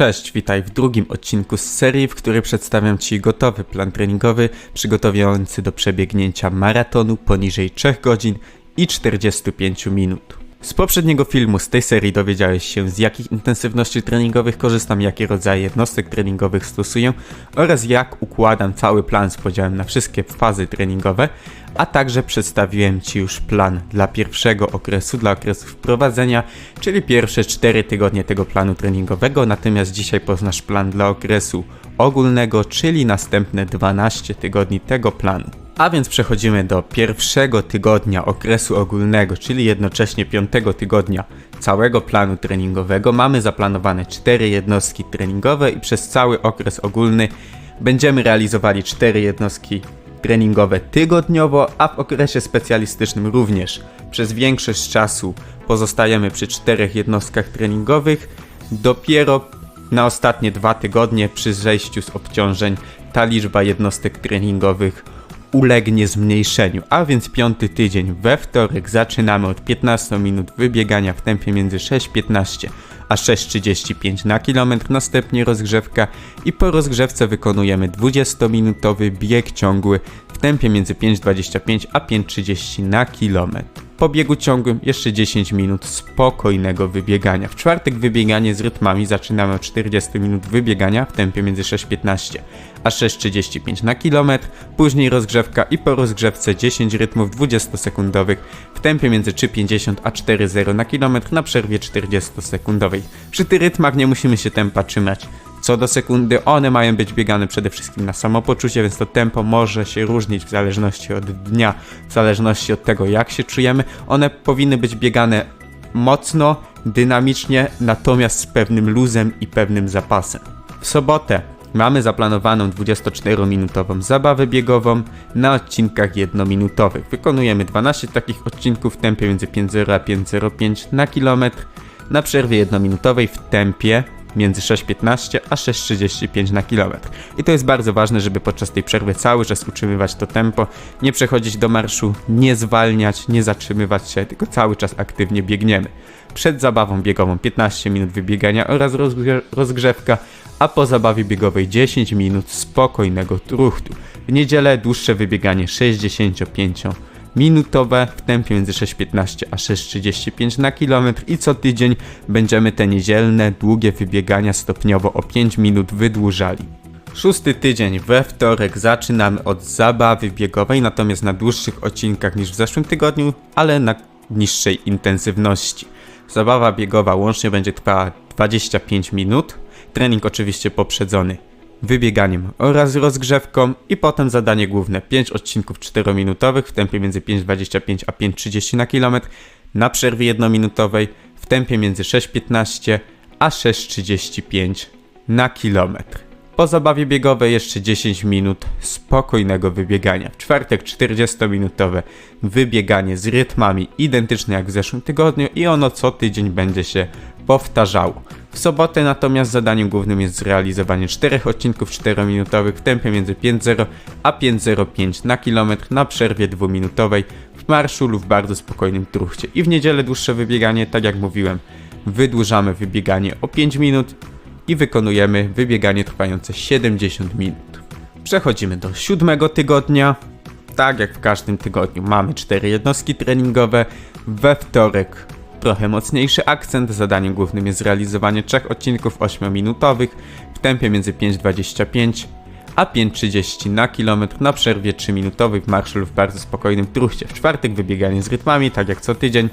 Cześć, witaj w drugim odcinku z serii, w której przedstawiam Ci gotowy plan treningowy przygotowujący do przebiegnięcia maratonu poniżej 3 godzin i 45 minut. Z poprzedniego filmu z tej serii dowiedziałeś się z jakich intensywności treningowych korzystam, jakie rodzaje jednostek treningowych stosuję oraz jak układam cały plan z podziałem na wszystkie fazy treningowe, a także przedstawiłem Ci już plan dla pierwszego okresu, dla okresu wprowadzenia, czyli pierwsze 4 tygodnie tego planu treningowego, natomiast dzisiaj poznasz plan dla okresu ogólnego, czyli następne 12 tygodni tego planu. A więc przechodzimy do pierwszego tygodnia okresu ogólnego, czyli jednocześnie piątego tygodnia całego planu treningowego. Mamy zaplanowane 4 jednostki treningowe i przez cały okres ogólny będziemy realizowali 4 jednostki treningowe tygodniowo, a w okresie specjalistycznym również. Przez większość czasu pozostajemy przy 4 jednostkach treningowych. Dopiero na ostatnie dwa tygodnie przy zejściu z obciążeń ta liczba jednostek treningowych ulegnie zmniejszeniu, a więc piąty tydzień we wtorek zaczynamy od 15 minut wybiegania w tempie między 6.15 a 6.35 na kilometr, następnie rozgrzewka i po rozgrzewce wykonujemy 20-minutowy bieg ciągły w tempie między 5.25 a 5.30 na kilometr. Po biegu ciągłym jeszcze 10 minut spokojnego wybiegania. W czwartek wybieganie z rytmami zaczynamy od 40 minut wybiegania w tempie między 6.15 a 6.35 na kilometr, później rozgrzewka i po rozgrzewce 10 rytmów 20-sekundowych w tempie między 3.50 a 4.0 na kilometr na przerwie 40-sekundowej. Przy tych rytmach nie musimy się tempa trzymać co do sekundy, one mają być biegane przede wszystkim na samopoczucie, więc to tempo może się różnić w zależności od dnia, w zależności od tego jak się czujemy. One powinny być biegane mocno, dynamicznie, natomiast z pewnym luzem i pewnym zapasem. W sobotę mamy zaplanowaną 24-minutową zabawę biegową na odcinkach jednominutowych. Wykonujemy 12 takich odcinków w tempie między 5.0 a 5.05 na kilometr, na przerwie jednominutowej w tempie między 6.15 a 6.35 na kilometr. I to jest bardzo ważne, żeby podczas tej przerwy cały czas utrzymywać to tempo, nie przechodzić do marszu, nie zwalniać, nie zatrzymywać się, tylko cały czas aktywnie biegniemy. Przed zabawą biegową 15 minut wybiegania oraz rozgrze rozgrzewka, a po zabawie biegowej 10 minut spokojnego truchtu. W niedzielę dłuższe wybieganie 65 minutowe w tempie między 6.15 a 6.35 na kilometr i co tydzień będziemy te niedzielne, długie wybiegania stopniowo o 5 minut wydłużali. Szósty tydzień we wtorek zaczynamy od zabawy biegowej, natomiast na dłuższych odcinkach niż w zeszłym tygodniu, ale na niższej intensywności. Zabawa biegowa łącznie będzie trwała 25 minut, trening oczywiście poprzedzony wybieganiem oraz rozgrzewką i potem zadanie główne 5 odcinków 4-minutowych w tempie między 5,25 a 5,30 na kilometr na przerwie jednominutowej w tempie między 6,15 a 6,35 na kilometr. Po zabawie biegowej jeszcze 10 minut spokojnego wybiegania. W czwartek 40-minutowe wybieganie z rytmami identyczne jak w zeszłym tygodniu i ono co tydzień będzie się powtarzało. W sobotę natomiast zadaniem głównym jest zrealizowanie 4 odcinków 4-minutowych w tempie między 5.0 a 5.05 na kilometr na przerwie 2-minutowej w marszu lub w bardzo spokojnym truchcie. I w niedzielę dłuższe wybieganie, tak jak mówiłem, wydłużamy wybieganie o 5 minut i wykonujemy wybieganie trwające 70 minut. Przechodzimy do siódmego tygodnia. Tak jak w każdym tygodniu mamy 4 jednostki treningowe. We wtorek trochę mocniejszy akcent. Zadaniem głównym jest zrealizowanie trzech odcinków 8-minutowych w tempie między 5,25 a 5,30 na kilometr na przerwie 3-minutowej w marszu lub w bardzo spokojnym truchcie. W czwartek wybieganie z rytmami, tak jak co tydzień.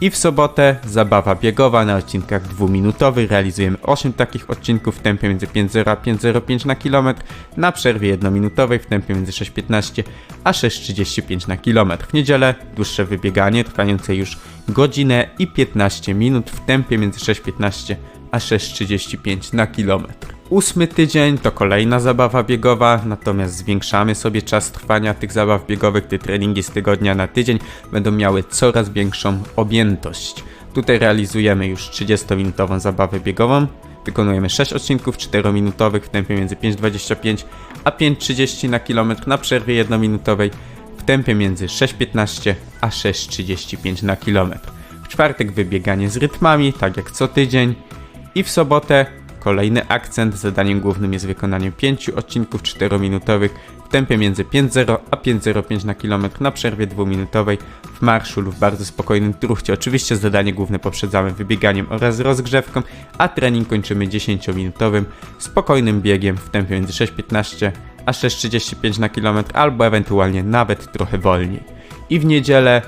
I w sobotę zabawa biegowa na odcinkach dwuminutowych. Realizujemy 8 takich odcinków w tempie między 5.0 a 5.05 na kilometr, na przerwie jednominutowej w tempie między 6.15 a 6.35 na kilometr. W niedzielę dłuższe wybieganie trwające już godzinę i 15 minut w tempie między 6.15 a 6.35 na kilometr. Ósmy tydzień to kolejna zabawa biegowa, natomiast zwiększamy sobie czas trwania tych zabaw biegowych. Te treningi z tygodnia na tydzień będą miały coraz większą objętość. Tutaj realizujemy już 30-minutową zabawę biegową. Wykonujemy 6 odcinków 4-minutowych w tempie między 5,25 a 5,30 na kilometr na przerwie 1-minutowej w tempie między 6,15 a 6,35 na kilometr. W czwartek wybieganie z rytmami, tak jak co tydzień. I w sobotę kolejny akcent. Zadaniem głównym jest wykonanie 5 odcinków 4-minutowych w tempie między 5.0 a 5.05 na kilometr na przerwie dwuminutowej w marszu lub w bardzo spokojnym truchcie. Oczywiście zadanie główne poprzedzamy wybieganiem oraz rozgrzewką, a trening kończymy 10-minutowym spokojnym biegiem w tempie między 6.15 a 6.35 na kilometr albo ewentualnie nawet trochę wolniej. I w niedzielę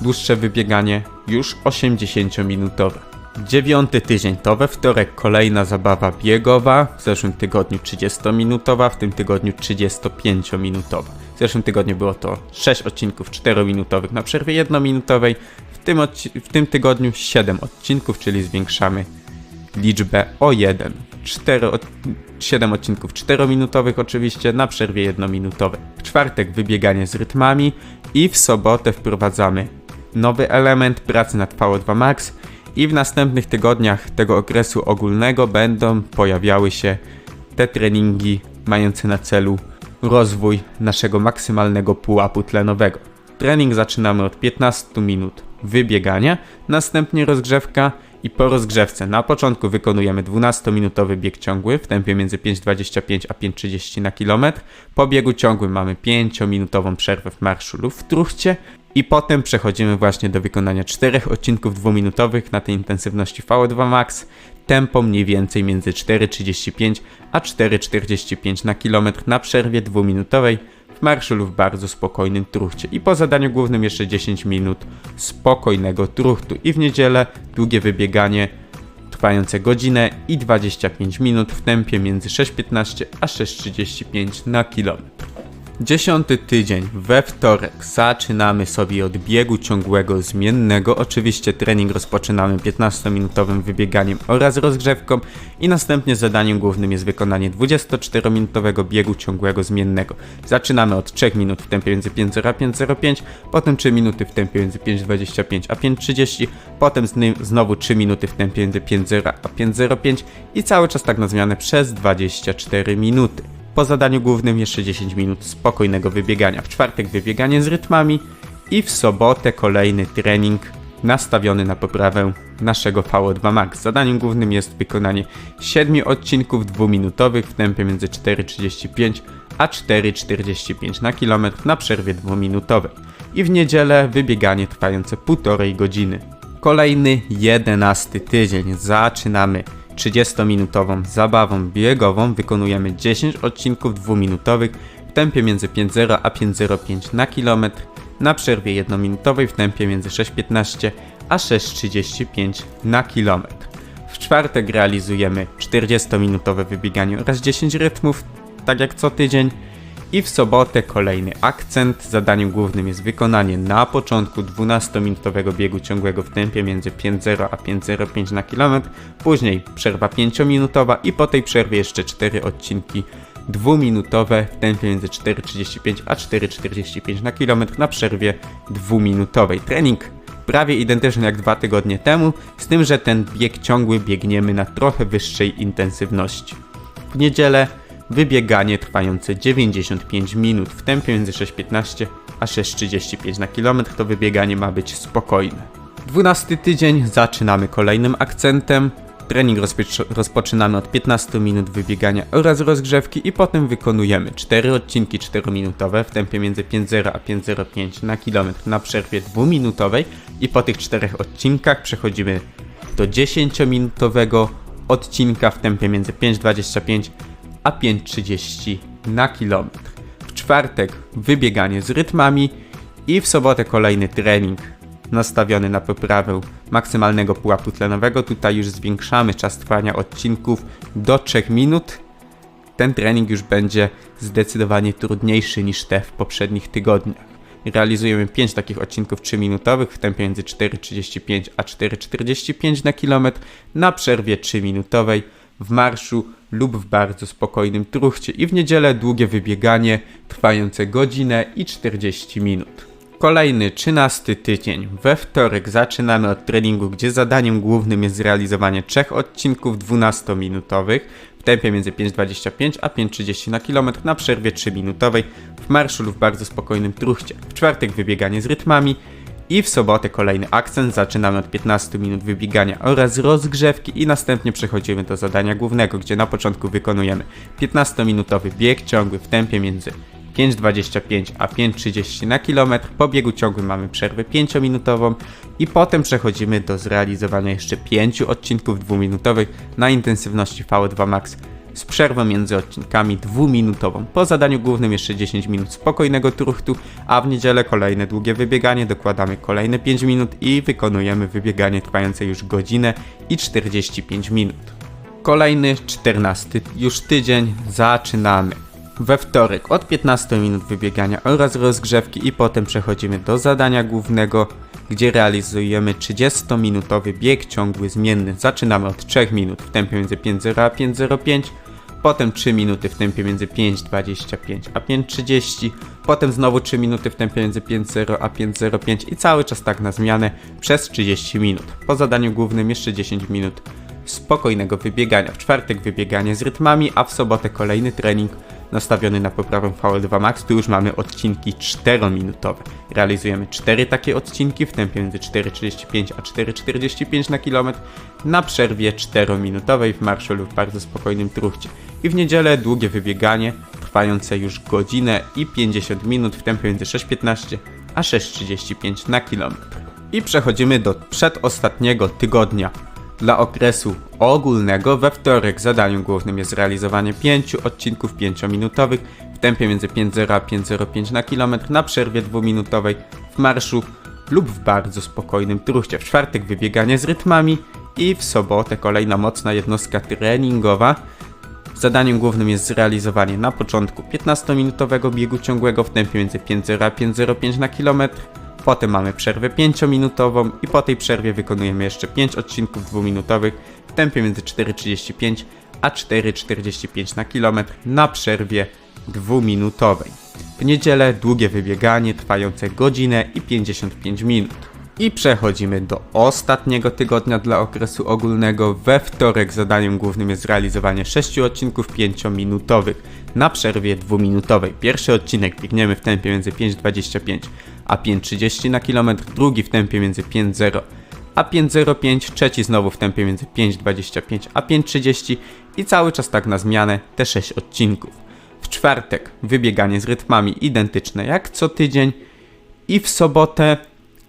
dłuższe wybieganie już 80-minutowe. Dziewiąty tydzień to we wtorek kolejna zabawa biegowa, w zeszłym tygodniu 30-minutowa, w tym tygodniu 35-minutowa. W zeszłym tygodniu było to 6 odcinków 4-minutowych na przerwie 1-minutowej, w tym, w tym tygodniu 7 odcinków, czyli zwiększamy liczbę o 1. 4 od... 7 odcinków 4-minutowych oczywiście na przerwie 1-minutowej. W czwartek wybieganie z rytmami i w sobotę wprowadzamy nowy element pracy nad VO2 Max i w następnych tygodniach tego okresu ogólnego będą pojawiały się te treningi mające na celu rozwój naszego maksymalnego pułapu tlenowego. Trening zaczynamy od 15 minut wybiegania, następnie rozgrzewka i po rozgrzewce na początku wykonujemy 12-minutowy bieg ciągły w tempie między 5,25 a 5,30 na kilometr. Po biegu ciągłym mamy 5-minutową przerwę w marszu lub w truchcie i potem przechodzimy właśnie do wykonania 4 odcinków dwuminutowych na tej intensywności VO2 Max. Tempo mniej więcej między 4,35 a 4,45 na kilometr na przerwie dwuminutowej w marszu lub bardzo spokojnym truchcie. I po zadaniu głównym jeszcze 10 minut spokojnego truchtu. I w niedzielę długie wybieganie trwające godzinę i 25 minut w tempie między 6,15 a 6,35 na kilometr. Dziesiąty tydzień, we wtorek, zaczynamy sobie od biegu ciągłego zmiennego. Oczywiście trening rozpoczynamy 15-minutowym wybieganiem oraz rozgrzewką i następnie zadaniem głównym jest wykonanie 24-minutowego biegu ciągłego zmiennego. Zaczynamy od 3 minut w tempie między 5.0 a 5.05, potem 3 minuty w tempie między 5.25 a 5.30, potem znowu 3 minuty w tempie między 5.0 a 5.05 i cały czas tak na zmianę przez 24 minuty. Po zadaniu głównym jeszcze 10 minut spokojnego wybiegania. W czwartek wybieganie z rytmami i w sobotę kolejny trening nastawiony na poprawę naszego VO2 Max. Zadaniem głównym jest wykonanie 7 odcinków dwuminutowych w tempie między 4,35 a 4,45 na kilometr na przerwie dwuminutowej. I w niedzielę wybieganie trwające półtorej godziny. Kolejny 11 tydzień. Zaczynamy 30-minutową zabawą biegową wykonujemy 10 odcinków dwuminutowych w tempie między 5.0 a 5.05 na kilometr, na przerwie 1-minutowej w tempie między 6.15 a 6.35 na kilometr. W czwartek realizujemy 40-minutowe wybieganie oraz 10 rytmów, tak jak co tydzień. I w sobotę kolejny akcent. Zadaniem głównym jest wykonanie na początku 12-minutowego biegu ciągłego w tempie między 5.0 a 5.05 na kilometr, później przerwa 5-minutowa i po tej przerwie jeszcze 4 odcinki dwuminutowe w tempie między 4.35 a 4.45 na kilometr na przerwie dwuminutowej. Trening prawie identyczny jak dwa tygodnie temu, z tym, że ten bieg ciągły biegniemy na trochę wyższej intensywności. W niedzielę wybieganie trwające 95 minut w tempie między 6.15 a 6.35 na kilometr. To wybieganie ma być spokojne. 12 tydzień zaczynamy kolejnym akcentem. Trening rozpoczy- rozpoczynamy od 15 minut wybiegania oraz rozgrzewki i potem wykonujemy 4 odcinki 4-minutowe w tempie między 5.0 a 5.05 na kilometr na przerwie 2-minutowej i po tych 4 odcinkach przechodzimy do 10-minutowego odcinka w tempie między 5.25 a 5.30 na kilometr. W czwartek wybieganie z rytmami i w sobotę kolejny trening nastawiony na poprawę maksymalnego pułapu tlenowego. Tutaj już zwiększamy czas trwania odcinków do 3 minut. Ten trening już będzie zdecydowanie trudniejszy niż te w poprzednich tygodniach. Realizujemy 5 takich odcinków 3-minutowych w tempie między 4,35 a 4,45 na kilometr na przerwie 3-minutowej w marszu lub w bardzo spokojnym truchcie i w niedzielę długie wybieganie trwające godzinę i 40 minut. Kolejny 13 tydzień. We wtorek zaczynamy od treningu, gdzie zadaniem głównym jest zrealizowanie trzech odcinków 12-minutowych w tempie między 5,25 a 5,30 na kilometr na przerwie 3-minutowej w marszu lub w bardzo spokojnym truchcie. W czwartek wybieganie z rytmami I w sobotę kolejny akcent, zaczynamy od 15 minut wybiegania oraz rozgrzewki i następnie przechodzimy do zadania głównego, gdzie na początku wykonujemy 15-minutowy bieg ciągły w tempie między 5,25 a 5,30 na kilometr. Po biegu ciągłym mamy przerwę 5-minutową i potem przechodzimy do zrealizowania jeszcze 5 odcinków dwuminutowych na intensywności VO2 Max z przerwą między odcinkami dwuminutową. Po zadaniu głównym jeszcze 10 minut spokojnego truchtu, a w niedzielę kolejne długie wybieganie, dokładamy kolejne 5 minut i wykonujemy wybieganie trwające już godzinę i 45 minut. Kolejny 14 już tydzień zaczynamy. We wtorek od 15 minut wybiegania oraz rozgrzewki i potem przechodzimy do zadania głównego, gdzie realizujemy 30-minutowy bieg ciągły zmienny. Zaczynamy od 3 minut w tempie między 5.0 a 5.05, potem 3 minuty w tempie między 5.25 a 5.30, potem znowu 3 minuty w tempie między 5.0 a 5.05 i cały czas tak na zmianę przez 30 minut. Po zadaniu głównym jeszcze 10 minut spokojnego wybiegania. W czwartek wybieganie z rytmami, a w sobotę kolejny trening nastawiony na poprawę VL2 Max. Tu już mamy odcinki 4-minutowe. Realizujemy 4 takie odcinki w tempie między 4,35 a 4,45 na kilometr na przerwie 4-minutowej w marszu lub bardzo spokojnym truchcie. I w niedzielę długie wybieganie trwające już godzinę i 50 minut w tempie między 6,15 a 6,35 na kilometr. I przechodzimy do przedostatniego tygodnia dla okresu ogólnego we wtorek zadaniem głównym jest realizowanie 5 odcinków 5-minutowych w tempie między 5.0 a 5.05 na kilometr na przerwie dwuminutowej w marszu lub w bardzo spokojnym truchcie. W czwartek wybieganie z rytmami i w sobotę kolejna mocna jednostka treningowa. Zadaniem głównym jest zrealizowanie na początku 15-minutowego biegu ciągłego w tempie między 5.0 a 5.05 na kilometr Potem mamy przerwę 5-minutową i po tej przerwie wykonujemy jeszcze 5 odcinków dwuminutowych w tempie między 4,35 a 4,45 na kilometr na przerwie dwuminutowej. W niedzielę długie wybieganie trwające godzinę i 55 minut. I przechodzimy do ostatniego tygodnia dla okresu ogólnego. We wtorek zadaniem głównym jest zrealizowanie 6 odcinków 5-minutowych na przerwie dwuminutowej. Pierwszy odcinek biegniemy w tempie między 5,25 a 5,30 na kilometr, drugi w tempie między 5,0 a 5,05, trzeci znowu w tempie między 5,25 a 5,30 i cały czas tak na zmianę te 6 odcinków. W czwartek wybieganie z rytmami identyczne jak co tydzień i w sobotę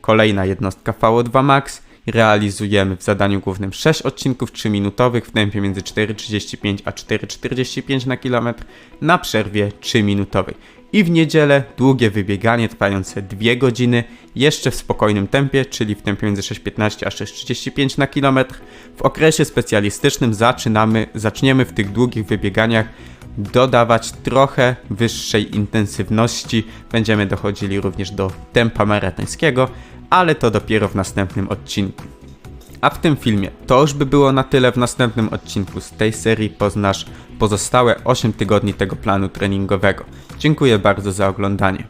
kolejna jednostka VO2 Max realizujemy w zadaniu głównym 6 odcinków 3-minutowych w tempie między 4,35 a 4,45 na kilometr na przerwie 3-minutowej. I w niedzielę długie wybieganie trwające 2 godziny, jeszcze w spokojnym tempie, czyli w tempie między 6,15 a 6,35 na kilometr. W okresie specjalistycznym zaczynamy, zaczniemy w tych długich wybieganiach dodawać trochę wyższej intensywności. Będziemy dochodzili również do tempa maratońskiego, ale to dopiero w następnym odcinku. A w tym filmie to już by było na tyle. W następnym odcinku z tej serii poznasz pozostałe 8 tygodni tego planu treningowego. Dziękuję bardzo za oglądanie.